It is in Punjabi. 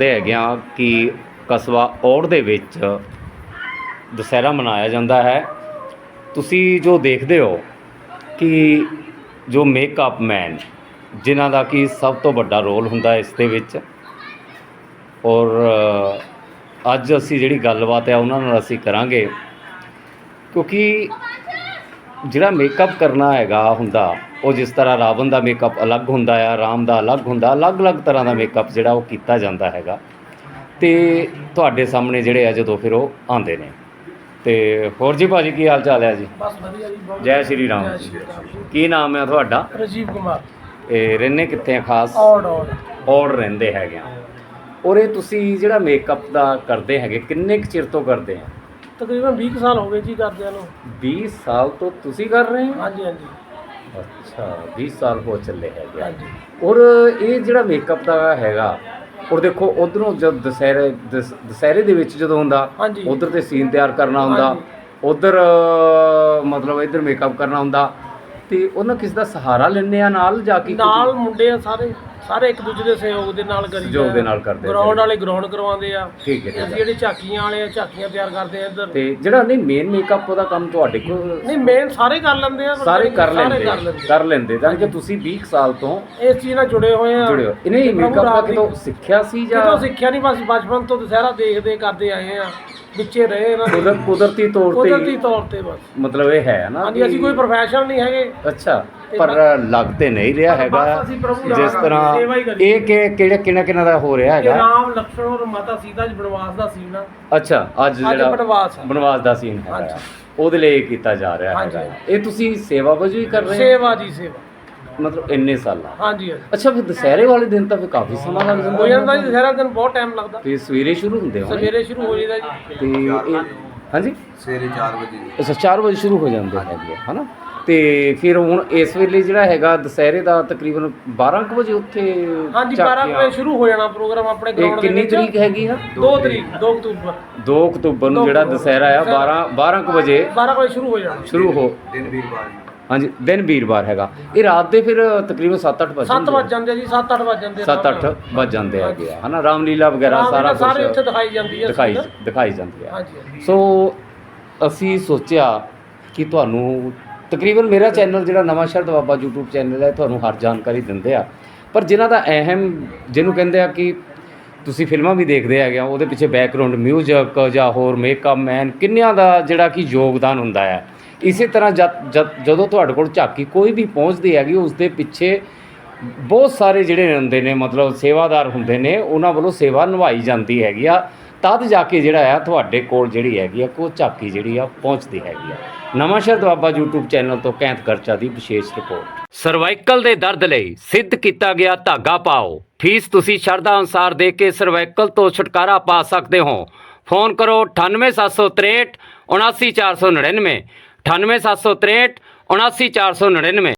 ਦੇ ਹੈਗੇ ਆ ਕਿ ਕਸਬਾ ਔੜ ਦੇ ਵਿੱਚ ਦੁਸਹਿਰਾ ਮਨਾਇਆ ਜਾਂਦਾ ਹੈ। ਤੁਸੀਂ ਜੋ ਦੇਖਦੇ ਹੋ ਕਿ ਜੋ ਮੇਕਅਪ ਮੈਨ ਜਿਨ੍ਹਾਂ ਦਾ ਕਿ ਸਭ ਤੋਂ ਵੱਡਾ ਰੋਲ ਹੁੰਦਾ ਇਸ ਦੇ ਵਿੱਚ, ਔਰ ਅੱਜ ਅਸੀਂ ਜਿਹੜੀ ਗੱਲਬਾਤ ਹੈ ਉਹਨਾਂ ਨਾਲ ਅਸੀਂ ਕਰਾਂਗੇ, ਕਿਉਂਕਿ ਜਿਹੜਾ ਮੇਕਅਪ ਕਰਨਾ ਹੈਗਾ ਹੁੰਦਾ ਉਹ ਜਿਸ ਤਰ੍ਹਾਂ ਰਾਵਣ ਦਾ ਮੇਕਅਪ ਅਲੱਗ ਹੁੰਦਾ ਆ ਰਾਮ ਦਾ ਅਲੱਗ ਹੁੰਦਾ ਅਲੱਗ-ਅਲੱਗ ਤਰ੍ਹਾਂ ਦਾ ਮੇਕਅਪ ਜਿਹੜਾ ਉਹ ਕੀਤਾ ਜਾਂਦਾ ਹੈਗਾ। ਤੇ ਤੁਹਾਡੇ ਸਾਹਮਣੇ ਜਿਹੜੇ ਆ ਜਦੋਂ ਫਿਰ ਉਹ ਆਉਂਦੇ ਨੇ। ਤੇ ਹੋਰ ਜੀ ਭਾਜੀ ਕੀ ਹਾਲ ਚਾਲ ਹੈ ਜੀ? ਬਸ ਵਧੀਆ ਜੀ ਬਹੁਤ ਜੈ ਸ਼੍ਰੀ ਰਾਮ। ਜੈ ਜੀ ਸ਼੍ਰੀ ਰਾਮ ਜੀ। ਕੀ ਨਾਮ ਹੈ ਤੁਹਾਡਾ? ਰਾਜੀਵ ਕੁਮਾਰ। ਇਹ ਰਹਿੰਦੇ ਕਿੱਥੇ ਆ ਖਾਸ? ਔੜ ਔੜ। ਔੜ ਰਹਿੰਦੇ ਹੈਗੇ ਆ। ਔਰ ਇਹ ਤੁਸੀਂ ਜਿਹੜਾ ਮੇਕਅਪ ਦਾ ਕਰਦੇ ਹੈਗੇ ਕਿੰਨੇ ਕੁ ਚਿਰ ਤੋਂ ਕਰਦੇ ਆ? ਤਕਰੀਬਨ 20 ਕੁ ਸਾਲ ਹੋ ਗਏ ਜੀ ਕਰਦਿਆਂ ਨੂੰ 20 ਸਾਲ ਤੋਂ ਤੁਸੀਂ ਕਰ ਰਹੇ ਹੋ ਹਾਂਜੀ ਹਾਂਜੀ ਅੱਛਾ 20 ਸਾਲ ਹੋ ਚੱਲੇ ਹੈਗੇ ਆ। ਹਾਂਜੀ ਔਰ ਇਹ ਜਿਹੜਾ ਮੇਕਅਪ ਦਾ ਹੈਗਾ ਔਰ ਦੇਖੋ ਉਧਰੋਂ ਜਦ ਦੁਸਹਿਰੇ ਦਸ- ਦੁਸਹਿਰੇ ਦੇ ਵਿੱਚ ਜਦੋਂ ਹੁੰਦਾ ਹਾਂਜੀ। ਉਧਰ ਤੇ ਸੀਨ ਤਿਆਰ ਕਰਨਾ ਹੁੰਦਾ ਹਾਂਜੀ। ਉਧਰ ਮਤਲਬ ਇਧਰ ਮੇਕਅਪ ਕਰਨਾ ਹੁੰਦਾ ਤੇ ਉਹਨਾਂ ਕਿਸ ਦਾ ਸਹਾਰਾ ਲੈਂਦੇ ਆ ਨਾਲ ਜਾ ਕੇ ਨਾਲ ਮੁੰਡੇ ਆ ਸਾਰੇ ਸਾਰੇ ਇੱਕ ਦੂਜੇ ਦੇ ਸਹਿਯੋਗ ਦੇ ਨਾਲ ਕਰੀ ਸਹਿਯੋਗ ਦੇ ਨਾਲ ਕਰਦੇ ਆ। ਗਰਾਊਂਡ ਵਾਲੇ ਗਰਾਊਂਡ ਕਰਵਾਉਂਦੇ ਆ। ਠੀਕ ਹੈ ਠੀਕ ਅਸੀਂ ਹੈ। ਜਿਹੜੇ ਝਾਕੀਆਂ ਵਾਲੇ ਆ ਝਾਕੀਆਂ ਤਿਆਰ ਕਰਦੇ ਆ ਇੱਧਰ। ਤੇ ਜਿਹੜਾ ਨਹੀਂ ਮੇਨ ਮੇਕਅਪ ਉਹਦਾ ਕੰਮ ਤੁਹਾਡੇ ਕੋਲ ਨਹੀਂ ਮੇਨ ਸਾਰੇ ਕਰ ਲੈਂਦੇ ਆ ਸਾਰੇ ਕਰ ਲੈਂਦੇ ਕਰ ਲੈਂਦੇ ਕਰ ਲੈਂਦੇ ਤਾਂ ਕਿ ਤੁਸੀਂ 20 ਸਾਲ ਤੋਂ ਇਸ ਚੀਜ਼ ਨਾਲ ਜੁੜੇ ਹੋਏ ਆ। ਜੁੜੇ ਹੋ ਇਹਨੇ ਮੇਕਅਪ ਦਾ ਦੀ- ਕਿਤੋਂ ਸਿੱਖਿਆ ਸੀ ਜਾਂ ਕਿਤੋਂ ਸਿੱਖਿਆ ਨਹੀਂ ਬਸ ਬਚਪਨ ਤੋਂ ਦੁਸਹਿਰਾ ਦੇਖਦੇ ਕਰਦੇ ਆਏ ਆ। ਵਿੱਚੇ ਰਹੇ ਇਹਨਾਂ ਦੇ। ਕੁਦਰ- ਕੁਦਰਤੀ ਤੌਰ ਤੇ ਕੁਦਰਤੀ ਹੀ ਤੌਰ ਤੇ ਬਸ। ਮਤਲਬ ਇਹ ਹੈ ਨਾ ਹਾਂਜੀ ਅਸੀਂ ਕੋਈ ਪ੍ਰੋਫੈਸ਼ਨਲ ਨਹੀਂ ਹੈਗੇ। ਅੱਛਾ ਪਰ ਲੱਗ ਤੇ ਨਹੀਂ ਰਿਹਾ ਹੈਗਾ ਅਸੀਂ ਪ੍ਰਭੂ ਜਿਸ ਤਰ੍ਹਾਂ ਸੇਵਾ ਹੀ। ਇਹ ਕਿ ਕਿਹੜੇ ਕਿਹਨਾਂ ਕਿਹਨਾਂ ਦਾ ਹੋ ਰਿਹਾ ਇਹ ਹੈਗਾ? ਰਾਮ ਲਕਸ਼ਮਣ ਔਰ ਮਾਤਾ ਸੀਤਾ ਜੀ ਬਨਵਾਸ ਦਾ ਸੀਨ ਆ। ਅੱਛਾ ਅੱਜ ਅੱਜ ਜਿਹੜਾ ਬਨਵਾਸ ਆ। ਬਨਵਾਸ ਦਾ ਸੀਨ ਹਾਂਜੀ। ਉਹਦੇ ਲਈ ਇਹ ਕੀਤਾ ਜਾ ਰਿਹਾ ਹਾਂਜੀ। ਹੈਗਾ। ਇਹ ਤੁਸੀਂ ਸੇਵਾ ਵਜੋਂ ਹੀ ਕਰ ਰਹੇ ਹੋ? ਸੇਵਾ ਜੀ ਸੇਵਾ। ਮਤਲਬ ਇੰਨੇ ਸਾਲਾਂ। ਹਾਂਜੀ ਹਾਂਜੀ। ਅੱਛਾ ਫਿਰ ਦੁਸਹਿਰੇ ਵਾਲੇ ਦਿਨ ਤਾਂ ਫਿਰ ਕਾਫੀ ਸਮਾਂ ਲੱਗ ਜਾਂਦਾ। ਹੋ ਜਾਂਦਾ ਜੀ ਦੁਸਹਿਰਾ ਦਿਨ ਬਹੁਤ ਟਾਈਮ ਲੱਗਦਾ। ਤੇ ਸਵੇਰੇ ਸ਼ੁਰੂ ਹੁੰਦੇ ਹੋਣੇ। ਸਵੇਰੇ ਸ਼ੁਰੂ ਹੋ ਜਾਂਦਾ ਜੀ। ਤੇ ਇਹ ਹਾਂਜੀ? ਸਵੇਰੇ 4 ਵਜੇ ਅੱਛਾ 4 ਵਜੇ ਸ਼ੁਰੂ ਹੋ ਜਾਂਦੇ ਹੈਗੇ ਆ, ਹਨਾ? ਤੇ ਫਿਰ ਹੁਣ ਇਸ ਵੇਲੇ ਜਿਹੜਾ ਹੈਗਾ ਦੁਸਹਿਰੇ ਦਾ ਤਕਰੀਬਨ 12 ਕੁ ਵਜੇ ਉੱਥੇ ਹਾਂਜੀ 12 ਝਾਕੀਆਂ- ਵਜੇ ਸ਼ੁਰੂ ਹੋ ਜਾਣਾ ਪ੍ਰੋਗਰਾਮ ਆਪਣੇ ਇਹ ਗਰਾਊਂਡ ਦੇ ਕਿੰਨੀ ਵਿੱਚ। ਤਰੀਕ ਹੈਗੀ ਆ? 2 ਤਰੀਕ 2 ਅਕਤੂਬਰ। 2 ਅਕਤੂਬਰ ਨੂੰ ਜਿਹੜਾ। ਦੁਸਹਿਰਾ ਆ 12 12 ਕੁ ਵਜੇ 12 ਵਜੇ ਸ਼ੁਰੂ ਹੋ ਜਾਣਾ। ਸ਼ੁਰੂ ਹੋ ਦਿਨ ਵੀਰਵਾਰ ਜੀ। ਹਾਂਜੀ ਦਿਨ ਵੀਰਵਾਰ ਹੈਗਾ। ਇਹ ਰਾਤ ਦੇ ਫਿਰ ਤਕਰੀਬਨ 7-8 ਵਜੇ 7 ਵਜ ਜਾਂਦੇ ਜੀ 7-8 ਵਜ ਜਾਂਦੇ 7-8 ਵੱਜ ਜਾਂਦੇ ਹੈਗੇ ਆ ਹਨਾ? ਰਾਮਲੀਲਾ ਵਗੈਰਾ ਸਾਰਾ ਸਾਰੇ ਉੱਥੇ ਕੁਝ ਦਿਖਾਈ ਜਾਂਦੀ ਹੈ ਦਿਖਾਈ। ਦਿਖਾਈ ਜਾਂਦੀ ਆ। ਹਾਂਜੀ। ਸੋ ਅਸੀਂ ਸੋਚਿਆ ਕਿ ਤੁਹਾਨੂੰ ਤਕਰੀਬਨ ਮੇਰਾ ਚੈਨਲ ਜਿਹੜਾ ਨਵਾਂ ਸ਼ਹਿਰ ਦਵਾਬਾ YouTube ਚੈਨਲ ਹੈ ਤੁਹਾਨੂੰ ਹਰ ਜਾਣਕਾਰੀ ਦਿੰਦੇ ਆ। ਪਰ ਜਿਨ੍ਹਾਂ ਦਾ ਅਹਿਮ ਜਿਹਨੂੰ ਕਹਿੰਦੇ ਆ ਕਿ ਤੁਸੀਂ ਫਿਲਮਾਂ ਵੀ ਦੇਖਦੇ ਹੈਗੇ ਆ ਉਹਦੇ ਪਿੱਛੇ ਬੈਕਗ੍ਰਾਉਂਡ 뮤직 ਜਾਂ ਹੋਰ ਮੇਕਅਪ ਮੈਨ ਕਿੰਨਿਆਂ ਦਾ ਜਿਹੜਾ ਕਿ ਯੋਗਦਾਨ ਹੁੰਦਾ ਹੈ। ਇਸੇ ਤਰ੍ਹਾਂ ਜਦ ਜਦੋਂ ਤੁਹਾਡੇ ਕੋਲ ਝਾਕੀ ਕੋਈ ਵੀ ਪਹੁੰਚਦੀ ਹੈਗੀ ਉਸ ਦੇ ਪਿੱਛੇ ਬਹੁਤ ਸਾਰੇ ਜਿਹੜੇ ਹੁੰਦੇ ਨੇ, ਮਤਲਬ ਸੇਵਾਦਾਰ ਹੁੰਦੇ ਨੇ, ਉਹਨਾਂ ਵੱਲੋਂ ਸੇਵਾ ਨਿਭਾਈ ਜਾਂਦੀ ਹੈਗੀ ਆ। ਤਦ ਜਾ ਕੇ ਜਿਹੜਾ ਆ ਤੁਹਾਡੇ ਕੋਲ ਜਿਹੜੀ ਹੈਗੀ ਆ ਕੋ ਝਾਕੀ ਜਿਹੜੀ ਆ, ਪਹੁੰਚਦੀ ਹੈਗੀ ਆ। ਨਵਾਂਸ਼ਹਿਰ ਦੁਆਬਾ YouTube ਚੈਨਲ ਤੋਂ ਕੈਂਤ ਖਰਚਾ ਦੀ ਵਿਸ਼ੇਸ਼ ਰਿਪੋਰਟ। ਸਰਵਾਈਕਲ ਦੇ ਦਰਦ ਲਈ ਸਿੱਧ ਕੀਤਾ ਗਿਆ ਧਾਗਾ ਪਾਓ। ਫੀਸ ਤੁਸੀਂ ਸ਼ਰਧਾ ਅਨੁਸਾਰ ਦੇ ਕੇ ਸਰਵਾਈਕਲ ਤੋਂ ਛੁਟਕਾਰਾ ਪਾ ਸਕਦੇ ਹੋ। ਫੋਨ ਕਰੋ 98763 79499 98763 79499